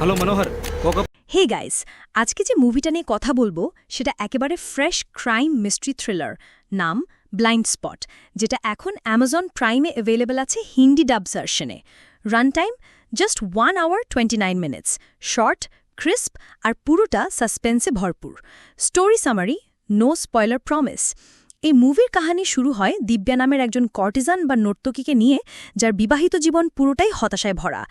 Hello মনোহর hey guys আজকে যে মুভিটা নিয়ে কথা বলব, সেটা একেবারে ফ্রেশ ক্রাইম মিস্ট্রি থ্রিলার নাম ব্লাইন্ড স্পট যেটা এখন অ্যামাজন প্রাইমে অ্যাভেলেবেল আছে হিন্দি ডাব ভার্সনে run time just one hour twenty nine minutes short crisp আর পুরোটা সাসপেন্সে ভরপুর। Story summary no spoiler promise এই মুভির কাহিনী শুরু হয় দিব্যা নামের একজন কর্টিজান বা নর্তকীকে নিয়ে, যার বিবাহিত জীবন পুরোটাই হতাশায় ভরা।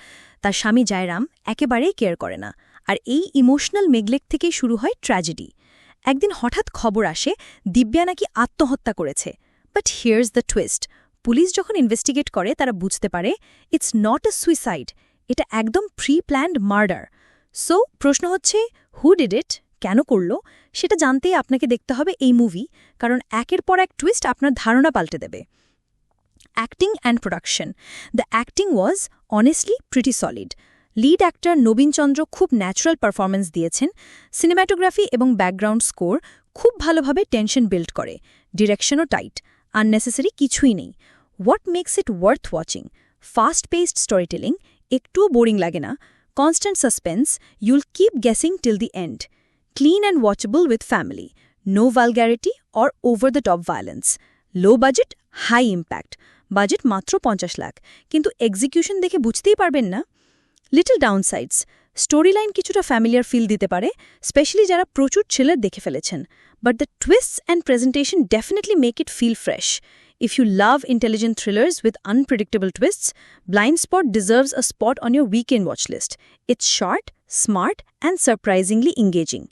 তার স্বামী জায়রাম একেবারেই কেয়ার করে না, আর এই ইমোশনাল মেগলেক থেকেই শুরু হয় ট্র্যাজেডি। একদিন হঠাৎ খবর আসে, দিব্যা নাকি আত্মহত্যা করেছে। But here's the twist, police যখন ইনভেস্টিগেট করে, তারা বুঝতে পারে, ইটস নট আ সুইসাইড, এটা একদম প্রি প্ল্যান্ড মার্ডার। সো, প্রশ্ন হচ্ছে, হু ডিড ইট? কেন করল, সেটা জানতেই আপনাকে দেখতে হবে এই মুভি কারণ একের পর এক টুইস্ট আপনার ধারণা পাল্টে দেবে। Acting and production the acting was honestly pretty solid lead actor Navinchandra খুব ন্যাচারাল পারফরমেন্স দিয়েছেন। সিনেম্যাটোগ্রাফি এবং ব্যাকগ্রাউন্ড স্কোর খুব ভালোভাবে টেনশন বিল্ড করে। ডিরেকশনও টাইট আননেসেসারি কিছুই নেই। What makes it worth watching fast paced story telling একটুও বোরিং লাগে না। Constant suspense you'll keep guessing till the end clean and watchable with family, no vulgarity or over-the-top violence, low budget, high impact, budget মাত্র পঞ্চাশ লাখ কিন্তু execution দেখে বুঝতেই পারবেন না লিটল ডাউনসাইডস স্টোরি লাইন কিছুটা ফ্যামিলিয়ার ফিল দিতে পারে স্পেশালি যারা প্রচুর ছেলের দেখে ফেলেছেন but the twists and presentation definitely make it feel fresh If you love intelligent thrillers with unpredictable twists, Blind Spot deserves a spot on your weekend watch list. It's short, smart, and surprisingly engaging.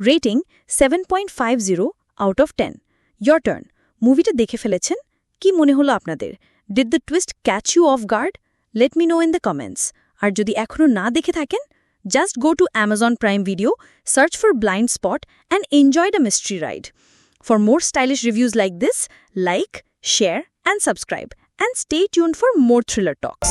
Rating 7.50 out of 10. Your turn মুভিটা দেখে ফেলেছেন কি মনে হলো আপনাদের did the twist catch you off guard let me know in the comments আর যদি এখনও না দেখে থাকেন just go to Amazon Prime video search for blind spot and enjoy the mystery ride For more stylish reviews like this, like, share, and subscribe. And stay tuned for more thriller talks.